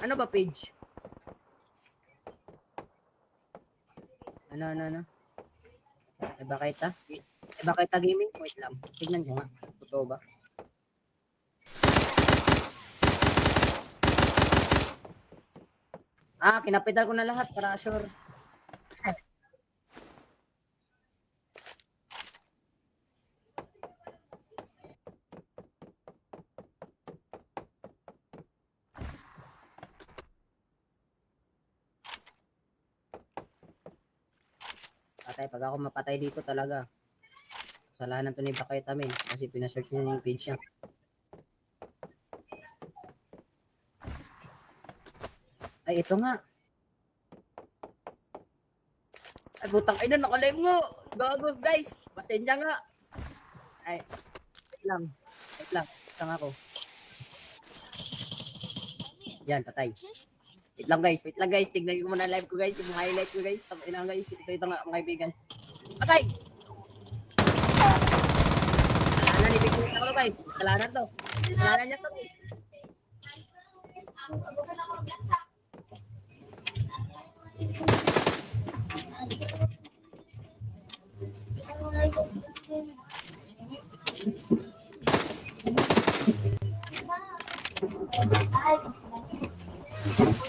Ano ba page? Ano, ano, ano? Eh, ba kita? Eh, ba kita gaming? Wait lang. Tignan ko nga. Totoo ba? Ah, kinapital ko na lahat para sure. Patay, pag ako mapatay dito talaga. Kasalanan to ni Bakay Tamin kasi pinasearch niya yung page niya. Ay, ito nga. Ay, butang ina, nakalive mo. Gago, guys. Pasensya nga. Ay, wait lang. Wait lang. Wait lang ako. Yan, patay. Wait lang, guys. Wait lang, guys. Tignan ko muna live ko, guys. Yung highlight ko, guys. Tama ina, guys. Ito, ito mga kaibigan. Patay! Kasalanan ni Big Boss ako, guys. Kasalanan to. Kasalanan niya to, guys. Ay.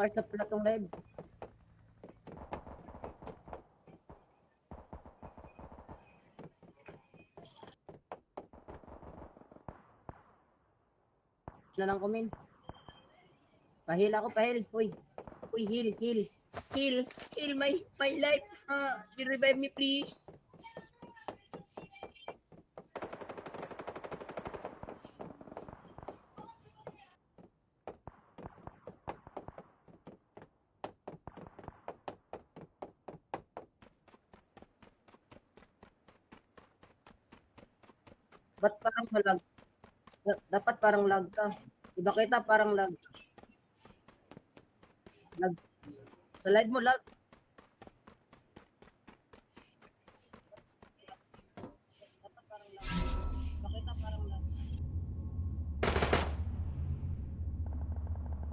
Ilang hours na pala tong live? na lang kumin. Pahil ako, pahil. Uy. Uy, heal, heal. Heal, heal my, my life. Ah, revive me please. Ba't parang malag? Da- Dapat parang lag ka. Iba kita parang lag. Lag. Sa live mo lag.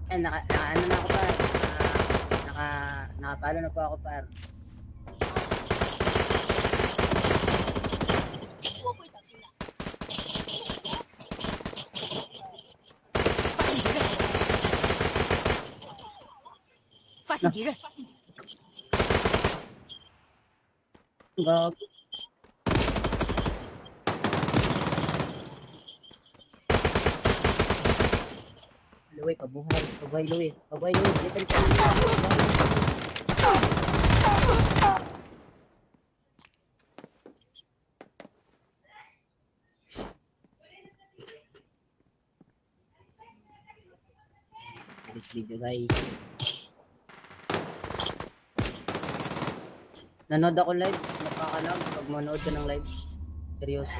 Eh, naka, naka, ano na ako pa. Naka, nakapalo na po ako par. passing gear. Gago. Luwi, pabuhay. Pabuhay, Luwi. Pabuhay, Luwi. Dito ka. This video guys. Nanood ako live. Nakakalag pag manood ka ng live. Seryoso.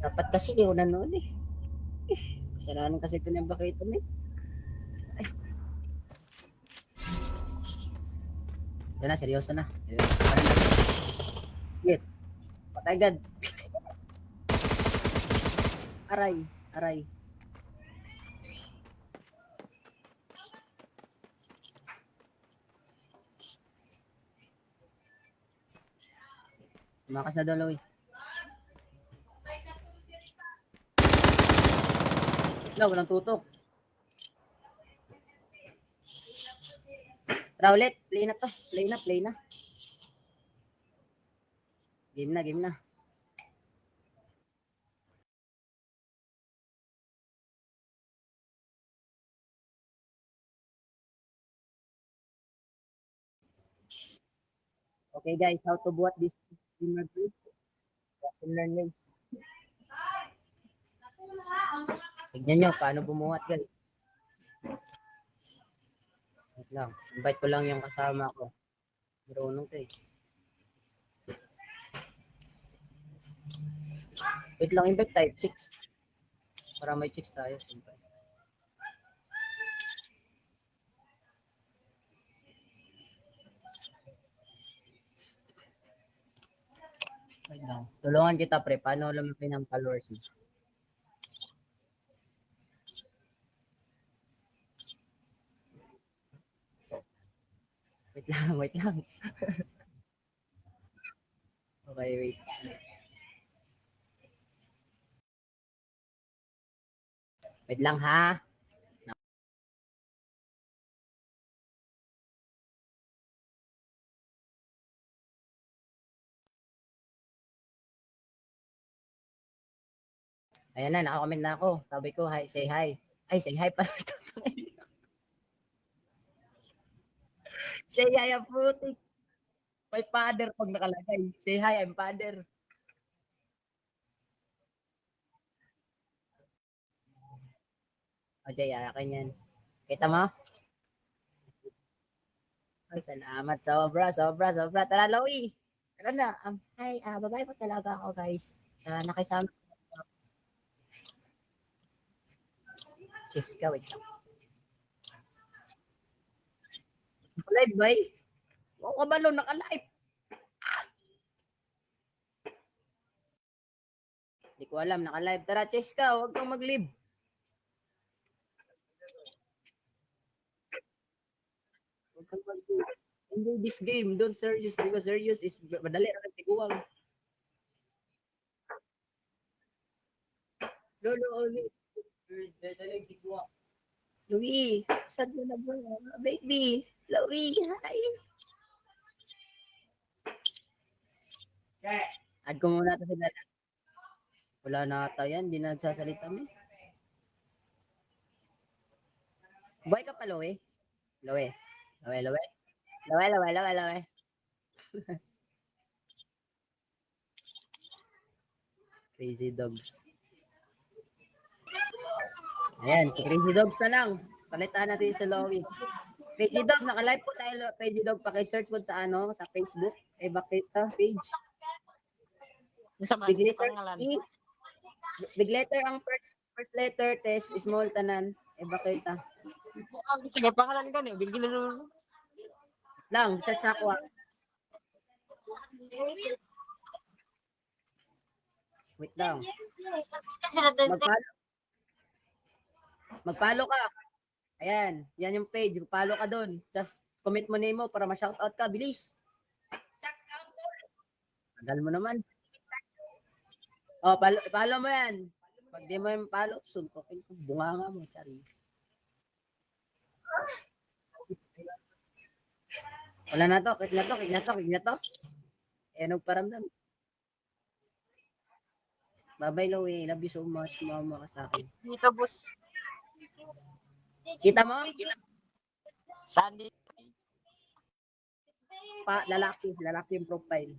Dapat kasi di ako nanood eh. Eh, Kasalanan kasi ito ng baka ito eh. Ay. Ito na, seryoso na. Seryoso na. Sige. Patay agad. aray, aray. Tumakas na dalaw eh. Wala, walang tutok. Tara play na to. Play na, play na. Game na, game na. Okay guys, how to buat this group? Lesson learn guys. Tignan nyo, paano bumuhat guys. Wait lang, invite ko lang yung kasama ko. Marunong to eh. Wait lang, invite tayo, chicks. Para may chicks tayo. siyempre. Lang. Tulungan kita, pre. Paano lumapin ang followers mo? Wait lang, wait lang. okay, wait. Wait lang ha. Ayan na, nakakomment na ako. Sabi ko, hi, say hi. Ay, say hi pa. say hi, ang putik. May father pag nakalagay. Say hi, I'm father. O, Jay, akin yan. Kita mo? Ay, salamat. Sobra, sobra, sobra. Tara, Lowy. Tara na. Um, hi, ah babae po talaga ako, guys. Uh, nakisama. Cheers ka, wait lang. Live, bay. Oo ka ba, lo? Naka-live. Hindi ko alam, naka-live. Tara, cheers ka. Huwag kang mag-live. Huwag kang mag-live. Enjoy this game. Don't serious because serious is madali na nagtiguang. Lolo, always. Louie, saan mo na ba? Baby, Louie, hi. Add ko muna ito sila. Wala na ata yan, hindi na nagsasalita mo. Buhay ka pa, Louie? Louie, Louie, Louie. Louie, Louie, Louie, Louie. Crazy dogs. Ayan, si Crazy Dogs na lang. Palitan natin sa Lowy. Crazy Dog, naka-live po tayo. Crazy Dog, paki-search po sa ano, sa Facebook. Eh, bakit? Page. Sa Big letter pangalan. E. Big letter ang first first letter, test, small tanan. Eh, bakit ito? Sige, pangalan ko niyo. Bigyan na Lang, search ako ah. Wait lang. Mag-follow. Mag-follow ka. Ayan, yan yung page. Mag-follow ka doon. Just comment mo name mo para ma-shoutout ka. Bilis. Tagal mo naman. Oh, follow, follow mo yan. Pag di mo yung follow, suntokin ko. Bunga nga mo, Charis. Wala na to, kik na to, kik na to, kik na to. Eh, nagparamdam. Bye-bye, Loie. Love you so much. Mama ka sa akin. Dito, boss. Kita mo? Sandy. Pa, lalaki. Lalaki yung profile.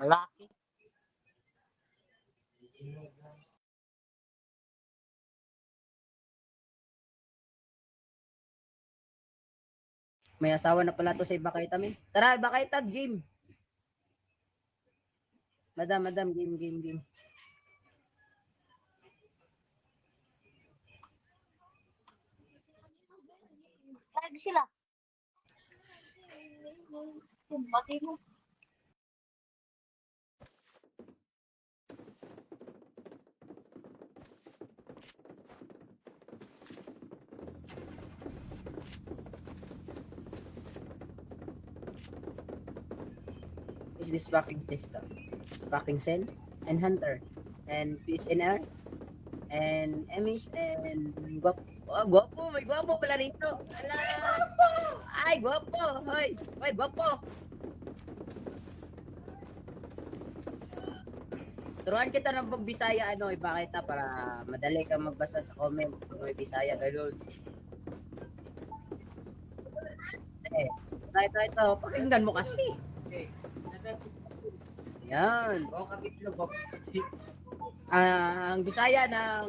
Malaki. May asawa na pala to sa Ibakaitam eh. Tara, Ibakaitam, game. Madam, madam, game, game, game. Tag sila. Pati mo. Is this fucking Fiesta? Fucking Cell and Hunter and PSNR and Emis and Guapo. Oh, guwapo, may guwapo pala rito. Ala. Ay, guwapo. Hoy, hoy, guwapo. Turuan kita ng pagbisaya ano, ipakita para madali ka magbasa sa comment kung may bisaya ganun. Eh, ito, ito. Pakinggan mo kasi. Yan. Ah, ang Bisaya ng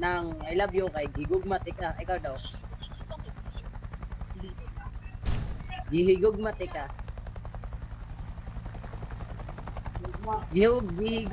ng I love you kay Gigugmat ika. Ikaw daw. Gihigugmat ika. Gihug, gihigug.